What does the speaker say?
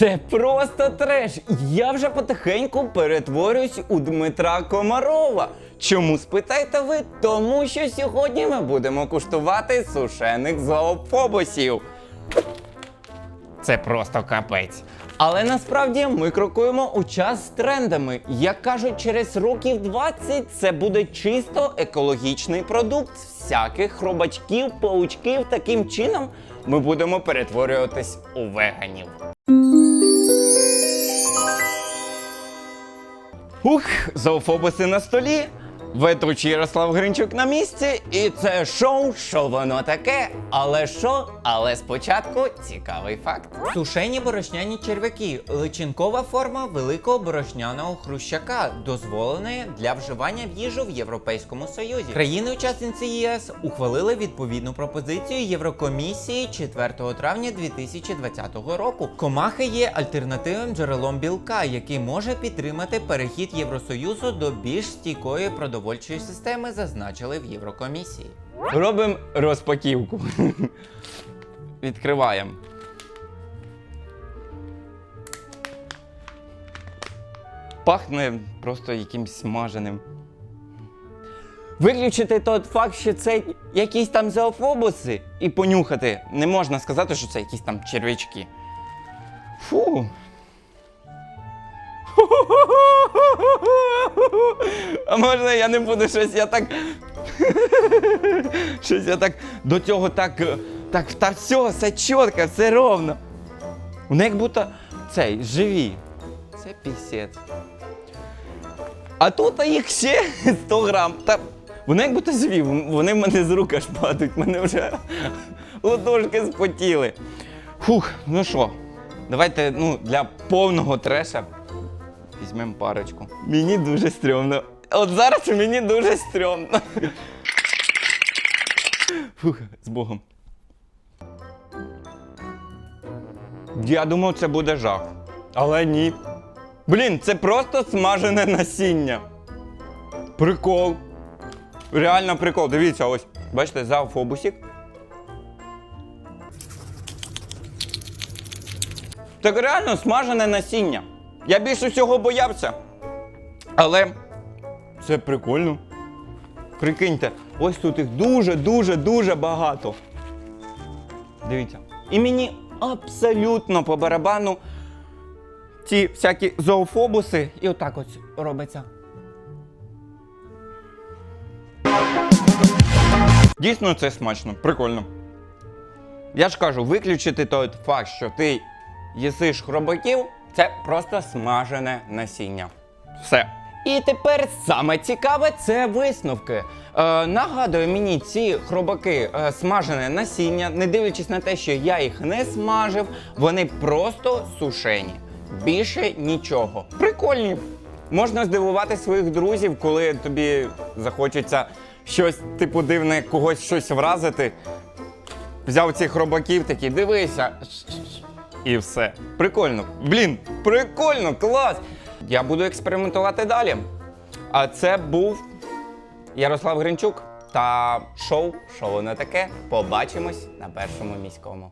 Це просто треш. Я вже потихеньку перетворююсь у Дмитра Комарова. Чому спитаєте ви? Тому що сьогодні ми будемо куштувати сушених зоофобусів. Це просто капець. Але насправді ми крокуємо у час з трендами. Як кажуть, через років 20 це буде чисто екологічний продукт всяких хробачків, паучків. Таким чином ми будемо перетворюватись у веганів. Ух, зоофобуси на столі. Ведучий Ярослав Гринчук на місці, і це шоу, що воно таке. Але що? Але спочатку цікавий факт. Сушені борошняні черв'яки личинкова форма великого борошняного хрущака, дозволеної для вживання в їжу в Європейському Союзі. Країни-учасниці ЄС ухвалили відповідну пропозицію Єврокомісії 4 травня 2020 року. Комахи є альтернативним джерелом білка, який може підтримати перехід Євросоюзу до більш стійкої продовольчої системи, зазначили в Єврокомісії. Робимо розпаківку. Відкриваємо. Пахне просто якимсь смаженим. Виключити той факт, що це якісь там зоофобуси, і понюхати. Не можна сказати, що це якісь там черв'ячки. Фу. А можна я не буду щось, я так. Щось я так до цього так. Так, та все, все чітко, все ровно. Вони як будто цей живі. Це пісець. А тут їх ще 100 грам. Та вони як будто живі, вони в мене з рук аж падають, мене вже ладошки спотіли. Фух, ну що, давайте ну, для повного треша візьмемо парочку. Мені дуже стрьомно. От зараз мені дуже стрьомно. Фух, з Богом. Я думав, це буде жах. Але ні. Блін, це просто смажене насіння. Прикол. Реально прикол. Дивіться, ось. Бачите, зоофобусик. Так реально смажене насіння. Я більше всього боявся. Але це прикольно. Прикиньте, ось тут їх дуже-дуже-дуже багато. Дивіться. І мені абсолютно по барабану ці всякі зоофобуси. І отак ось робиться. Дійсно, це смачно, прикольно. Я ж кажу, виключити той факт, що ти їсиш хробаків, це просто смажене насіння. Все. І тепер саме цікаве це висновки. Е, нагадую мені ці хробаки е, смажене насіння, не дивлячись на те, що я їх не смажив, вони просто сушені. Більше нічого. Прикольні. Можна здивувати своїх друзів, коли тобі захочеться щось типу дивне, когось щось вразити. Взяв цих робаків, такий, дивися. І все. Прикольно. Блін, прикольно, клас! Я буду експериментувати далі. А це був Ярослав Гринчук та шоу «Що воно таке. Побачимось на першому міському.